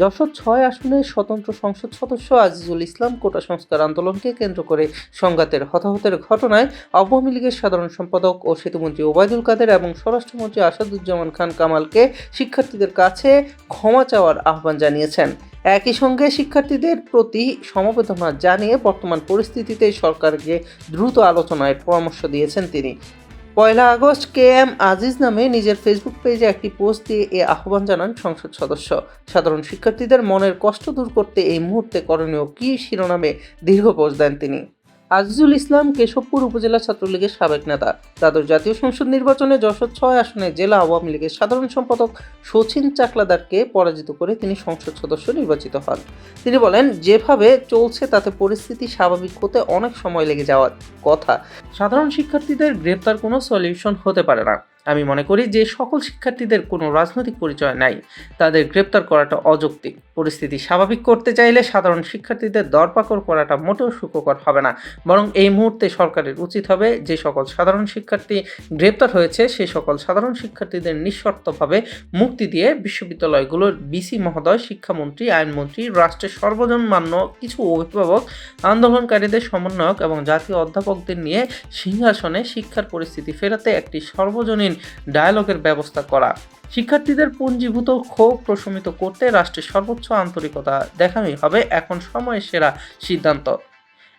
যশোর ছয় আসনের স্বতন্ত্র সংসদ সদস্য আজিজুল ইসলাম কোটা সংস্কার আন্দোলনকে কেন্দ্র করে সংঘাতের হতাহতের ঘটনায় আওয়ামী লীগের সাধারণ সম্পাদক ও সেতুমন্ত্রী ওবায়দুল কাদের এবং স্বরাষ্ট্রমন্ত্রী আসাদুজ্জামান খান কামালকে শিক্ষার্থীদের কাছে ক্ষমা চাওয়ার আহ্বান জানিয়েছেন। একই সঙ্গে শিক্ষার্থীদের প্রতি সমবেদনা জানিয়ে বর্তমান পরিস্থিতিতে সরকারকে দ্রুত আলোচনায় পরামর্শ দিয়েছেন তিনি। পয়লা আগস্ট কে এম আজিজ নামে নিজের ফেসবুক পেজে একটি পোস্ট দিয়ে এ আহ্বান জানান সংসদ সদস্য। সাধারণ শিক্ষার্থীদের মনের কষ্ট দূর করতে এই মুহূর্তে করণীয় কী শিরোনামে দীর্ঘ পোস্ট দেন তিনি। আজিজুল ইসলাম কেশবপুর উপজেলা ছাত্রলীগের সাবেক নেতা। তাদের জাতীয় সংসদ নির্বাচনে যশোর ছয় আসনে জেলা আওয়ামী লীগের সাধারণ সম্পাদক শচীন চাকলাদারকে পরাজিত করে তিনি সংসদ সদস্য নির্বাচিত হন। তিনি বলেন, যেভাবে চলছে তাতে পরিস্থিতি স্বাভাবিক হতে অনেক সময় লেগে যাওয়ার কথা। সাধারণ শিক্ষার্থীদের গ্রেপ্তার কোনো সলিউশন হতে পারে না। আমি মনে করি যে সকল শিক্ষার্থীদের কোনো রাজনৈতিক পরিচয় নাই। তাদের গ্রেপ্তার করাটা অযৌক্তিক। পরিস্থিতি স্বাভাবিক করতে চাইলে সাধারণ শিক্ষার্থীদের দরপাকড় করাটা মোটেও সুখকর হবে না। বরং এই মুহূর্তে সরকারের উচিত হবে যে সকল সাধারণ শিক্ষার্থী গ্রেপ্তার হয়েছে সেই সকল সাধারণ শিক্ষার্থীদের নিঃশর্তভাবে মুক্তি দিয়ে বিশ্ববিদ্যালয়গুলোর বিসি মহোদয়, শিক্ষামন্ত্রী, আইনমন্ত্রী, রাষ্ট্রের সর্বজনমান্য কিছু অভিভাবক, আন্দোলনকারীদের সমন্বয়ক এবং জাতীয় অধ্যাপকদের নিয়ে সিংহাসনে শিক্ষার পরিস্থিতি ফেরাতে একটি সর্বজনীন ডায়ালগের ব্যবস্থা করা। শিক্ষার্থীদের পুঞ্জীভূত ক্ষোভ প্রশমিত করতে রাষ্ট্রের সর্বোচ্চ আন্তরিকতা দেখানোই হবে এখন সময়ের সেরা সিদ্ধান্ত।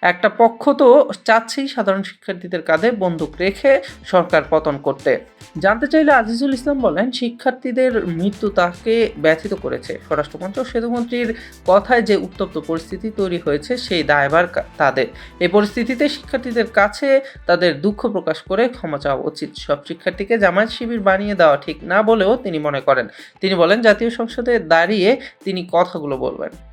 একটা পক্ষ তো চাচ্ছেই সাধারণ শিক্ষার্থীদের কাঁধে বন্দুক রেখে সরকার পতন করতে। জানতে চাইলে আজিজুল ইসলাম বলেন, শিক্ষার্থীদের মৃত্যু তাকে ব্যথিত করেছে। স্বরাষ্ট্রমন্ত্রী ও সেতুমন্ত্রীর কথায় যে উত্তপ্ত পরিস্থিতি তৈরি হয়েছে, সেই দায়ভার তাদের। এই পরিস্থিতিতে শিক্ষার্থীদের কাছে তাদের দুঃখ প্রকাশ করে ক্ষমা চাওয়া উচিত। সব শিক্ষার্থীকে জামায়াত শিবির বানিয়ে দেওয়া ঠিক না বলেও তিনি মনে করেন। তিনি বলেন, জাতীয় সংসদে দাঁড়িয়ে তিনি কথাগুলো বলবেন।